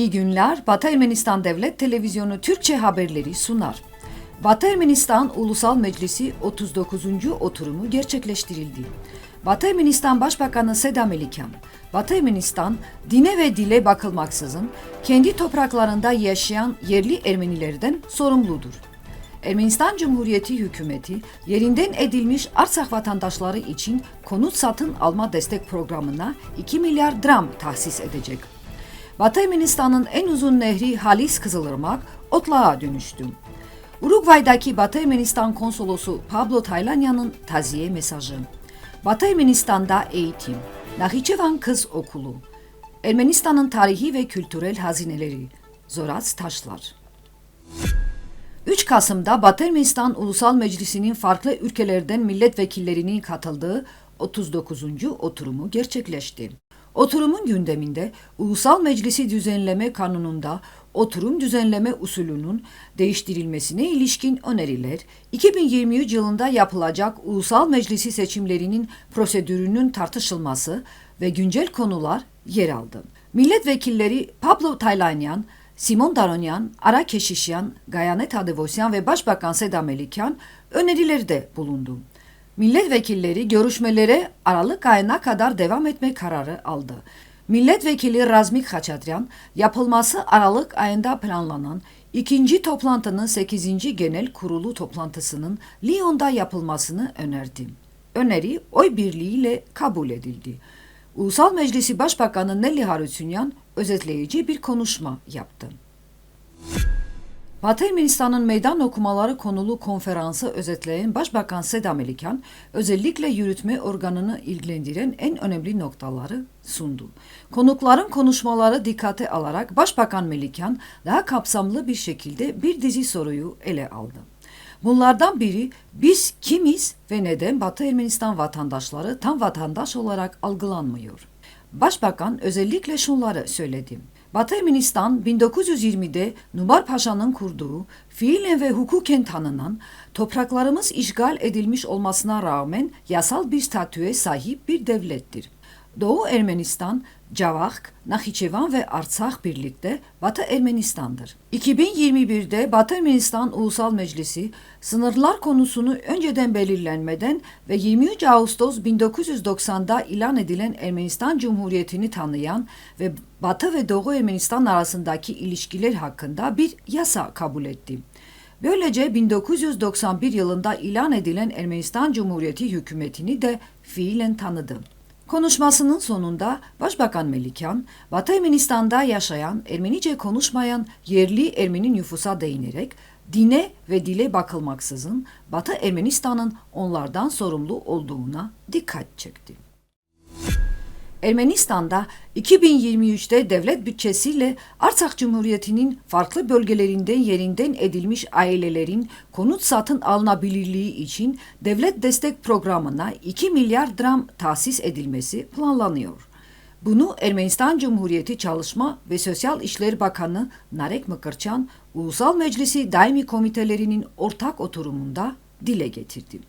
İyi günler. Batı Ermenistan Devlet Televizyonu Türkçe haberleri sunar. Batı Ermenistan Ulusal Meclisi 39. oturumu gerçekleştirildi. Batı Ermenistan Başbakanı Seda Melikan, Batı Ermenistan dine ve dile bakılmaksızın kendi topraklarında yaşayan yerli Ermenilerden sorumludur. Ermenistan Cumhuriyeti hükümeti yerinden edilmiş Arsak vatandaşları için konut satın alma destek programına 2 milyar dram tahsis edecek. Batı en uzun nehri Halis Kızılırmak otlağa dönüştü. Uruguay'daki Batı Ermenistan konsolosu Pablo Taylanyan'ın taziye mesajı. Batı Ermenistan'da eğitim, Nahiçevan Kız Okulu, Ermenistan'ın tarihi ve kültürel hazineleri, Zoraz Taşlar. 3 Kasım'da Batı Ermenistan Ulusal Meclisi'nin farklı ülkelerden milletvekillerinin katıldığı 39. oturumu gerçekleşti. Oturumun gündeminde Ulusal Meclisi Düzenleme Kanunu'nda oturum düzenleme usulünün değiştirilmesine ilişkin öneriler, 2023 yılında yapılacak Ulusal Meclisi seçimlerinin prosedürünün tartışılması ve güncel konular yer aldı. Milletvekilleri Pablo Taylanyan, Simon Daronyan, Ara Keşişyan, Gayanet Adevosyan ve Başbakan Seda Melikyan önerilerde bulundu. Milletvekilleri görüşmelere Aralık ayına kadar devam etme kararı aldı. Milletvekili Razmik Haçatryan, yapılması Aralık ayında planlanan ikinci toplantının 8. Genel Kurulu toplantısının Lyon'da yapılmasını önerdi. Öneri oy birliğiyle kabul edildi. Ulusal Meclisi Başbakanı Nelly Harutyunyan özetleyici bir konuşma yaptı. Batı Ermenistan'ın meydan okumaları konulu konferansı özetleyen Başbakan Seda Melikan, özellikle yürütme organını ilgilendiren en önemli noktaları sundu. Konukların konuşmaları dikkate alarak Başbakan Melikan daha kapsamlı bir şekilde bir dizi soruyu ele aldı. Bunlardan biri biz kimiz ve neden Batı Ermenistan vatandaşları tam vatandaş olarak algılanmıyor? Başbakan özellikle şunları söyledi. Batı Ermenistan 1920'de Nubar Paşa'nın kurduğu, fiilen ve hukuken tanınan, topraklarımız işgal edilmiş olmasına rağmen yasal bir statüye sahip bir devlettir. Doğu Ermenistan, Cavak, Nahiçevan ve Artsakh birlikte Batı Ermenistan'dır. 2021'de Batı Ermenistan Ulusal Meclisi sınırlar konusunu önceden belirlenmeden ve 23 Ağustos 1990'da ilan edilen Ermenistan Cumhuriyeti'ni tanıyan ve Batı ve Doğu Ermenistan arasındaki ilişkiler hakkında bir yasa kabul etti. Böylece 1991 yılında ilan edilen Ermenistan Cumhuriyeti hükümetini de fiilen tanıdı. Konuşmasının sonunda Başbakan Melikan, Batı Ermenistan'da yaşayan, Ermenice konuşmayan yerli Ermeni nüfusa değinerek dine ve dile bakılmaksızın Batı Ermenistan'ın onlardan sorumlu olduğuna dikkat çekti. Ermenistan'da 2023'te devlet bütçesiyle Arsak Cumhuriyeti'nin farklı bölgelerinden yerinden edilmiş ailelerin konut satın alınabilirliği için devlet destek programına 2 milyar dram tahsis edilmesi planlanıyor. Bunu Ermenistan Cumhuriyeti Çalışma ve Sosyal İşler Bakanı Narek Mıkırçan, Ulusal Meclisi Daimi Komitelerinin ortak oturumunda dile getirdi.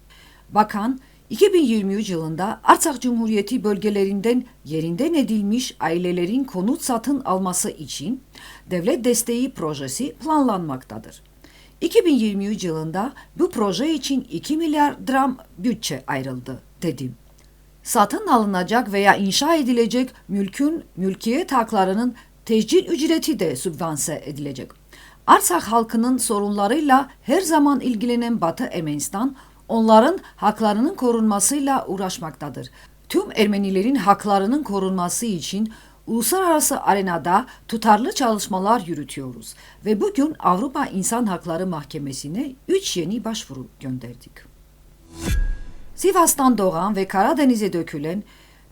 Bakan, 2023 yılında Arsak Cumhuriyeti bölgelerinden yerinden edilmiş ailelerin konut satın alması için devlet desteği projesi planlanmaktadır. 2023 yılında bu proje için 2 milyar dram bütçe ayrıldı dedim. Satın alınacak veya inşa edilecek mülkün mülkiyet haklarının tecil ücreti de sübvanse edilecek. Arsak halkının sorunlarıyla her zaman ilgilenen Batı Ermenistan onların haklarının korunmasıyla uğraşmaktadır. Tüm Ermenilerin haklarının korunması için uluslararası arenada tutarlı çalışmalar yürütüyoruz ve bugün Avrupa İnsan Hakları Mahkemesi'ne 3 yeni başvuru gönderdik. Sivas'tan doğan ve Karadeniz'e dökülen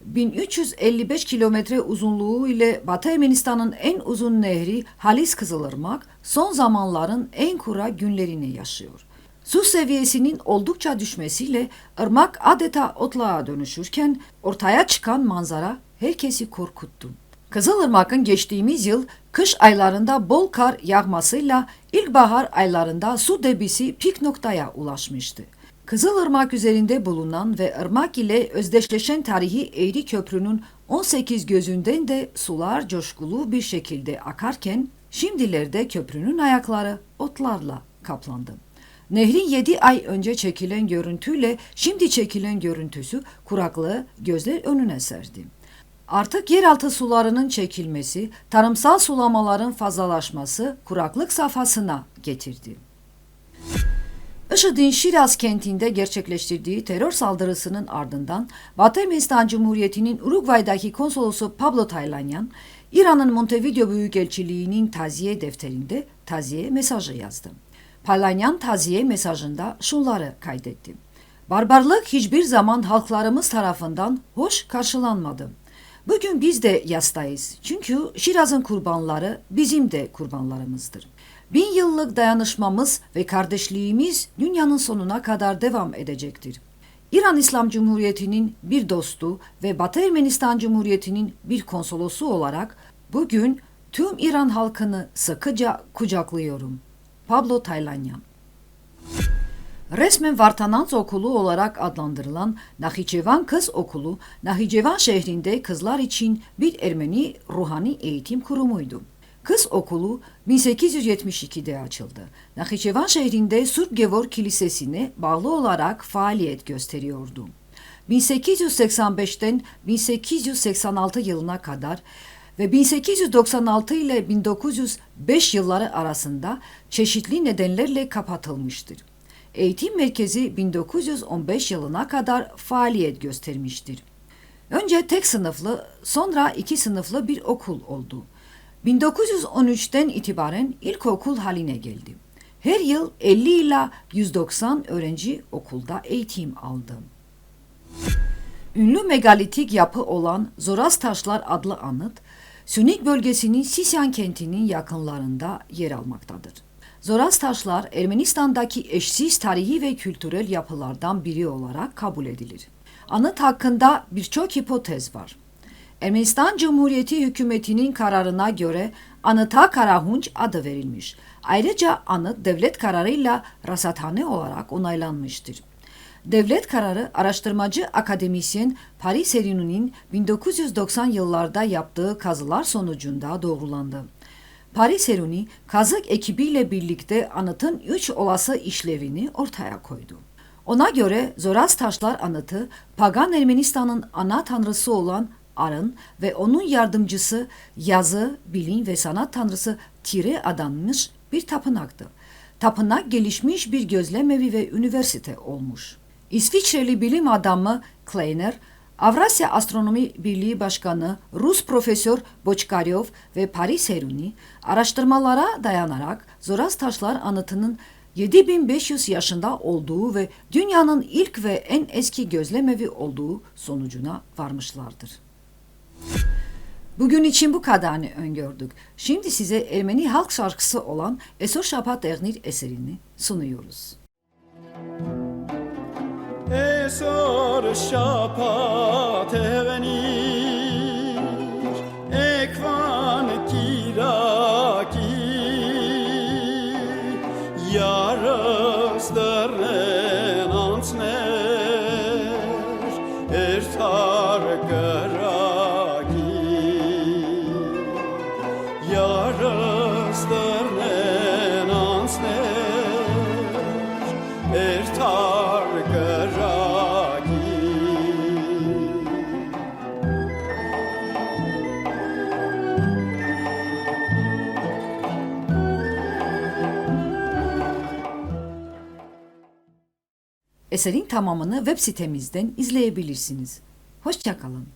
1355 kilometre uzunluğu ile Batı Ermenistan'ın en uzun nehri Halis Kızılırmak son zamanların en kura günlerini yaşıyor. Su seviyesinin oldukça düşmesiyle ırmak adeta otlağa dönüşürken ortaya çıkan manzara herkesi korkuttu. Kızılırmak'ın geçtiğimiz yıl kış aylarında bol kar yağmasıyla ilkbahar aylarında su debisi pik noktaya ulaşmıştı. Kızılırmak üzerinde bulunan ve ırmak ile özdeşleşen tarihi Eğri Köprü'nün 18 gözünden de sular coşkulu bir şekilde akarken şimdilerde köprünün ayakları otlarla kaplandı. Nehrin 7 ay önce çekilen görüntüyle şimdi çekilen görüntüsü kuraklığı gözler önüne serdi. Artık yeraltı sularının çekilmesi, tarımsal sulamaların fazlalaşması kuraklık safhasına getirdi. IŞİD'in Şiraz kentinde gerçekleştirdiği terör saldırısının ardından Batı Ermenistan Cumhuriyeti'nin Uruguay'daki konsolosu Pablo Taylanyan, İran'ın Montevideo Büyükelçiliği'nin taziye defterinde taziye mesajı yazdı. Palanyan taziye mesajında şunları kaydetti. Barbarlık hiçbir zaman halklarımız tarafından hoş karşılanmadı. Bugün biz de yastayız. Çünkü Şiraz'ın kurbanları bizim de kurbanlarımızdır. Bin yıllık dayanışmamız ve kardeşliğimiz dünyanın sonuna kadar devam edecektir. İran İslam Cumhuriyeti'nin bir dostu ve Batı Ermenistan Cumhuriyeti'nin bir konsolosu olarak bugün tüm İran halkını sıkıca kucaklıyorum. Pablo Taylanyan Resmen Vartanans Okulu olarak adlandırılan Nahiçevan Kız Okulu, Nahiçevan şehrinde kızlar için bir Ermeni ruhani eğitim kurumuydu. Kız okulu 1872'de açıldı. Nahiçevan şehrinde Surp Gevor Kilisesi'ne bağlı olarak faaliyet gösteriyordu. 1885'ten 1886 yılına kadar ve 1896 ile 1905 yılları arasında çeşitli nedenlerle kapatılmıştır. Eğitim merkezi 1915 yılına kadar faaliyet göstermiştir. Önce tek sınıflı, sonra iki sınıflı bir okul oldu. 1913'ten itibaren ilkokul haline geldi. Her yıl 50 ila 190 öğrenci okulda eğitim aldı. Ünlü megalitik yapı olan Zoras Taşlar adlı anıt, Sünik bölgesinin Sisyan kentinin yakınlarında yer almaktadır. Zoras Taşlar Ermenistan'daki eşsiz tarihi ve kültürel yapılardan biri olarak kabul edilir. Anıt hakkında birçok hipotez var. Ermenistan Cumhuriyeti hükümetinin kararına göre anıta Karahunç adı verilmiş. Ayrıca anıt devlet kararıyla rasathane olarak onaylanmıştır. Devlet kararı araştırmacı akademisyen Paris Serino'nun 1990 yıllarda yaptığı kazılar sonucunda doğrulandı. Paris Seruni kazık ekibiyle birlikte anıtın üç olası işlevini ortaya koydu. Ona göre Zoras Taşlar anıtı Pagan Ermenistan'ın ana tanrısı olan Arın ve onun yardımcısı yazı, bilim ve sanat tanrısı Tire adanmış bir tapınaktı. Tapınak gelişmiş bir gözlemevi ve üniversite olmuş. İsviçreli bilim adamı Kleiner, Avrasya Astronomi Birliği Başkanı Rus Profesör Boçkaryov ve Paris Heruni araştırmalara dayanarak Zoras Taşlar anıtının 7500 yaşında olduğu ve dünyanın ilk ve en eski gözlemevi olduğu sonucuna varmışlardır. Bugün için bu kadarını öngördük. Şimdi size Ermeni halk şarkısı olan Esor Şapat Ernir eserini sunuyoruz. Esor şapat evenir. Ekvan kiraki Yarız dörren ansner Ertar garaki Eserin tamamını web sitemizden izleyebilirsiniz. Hoşçakalın.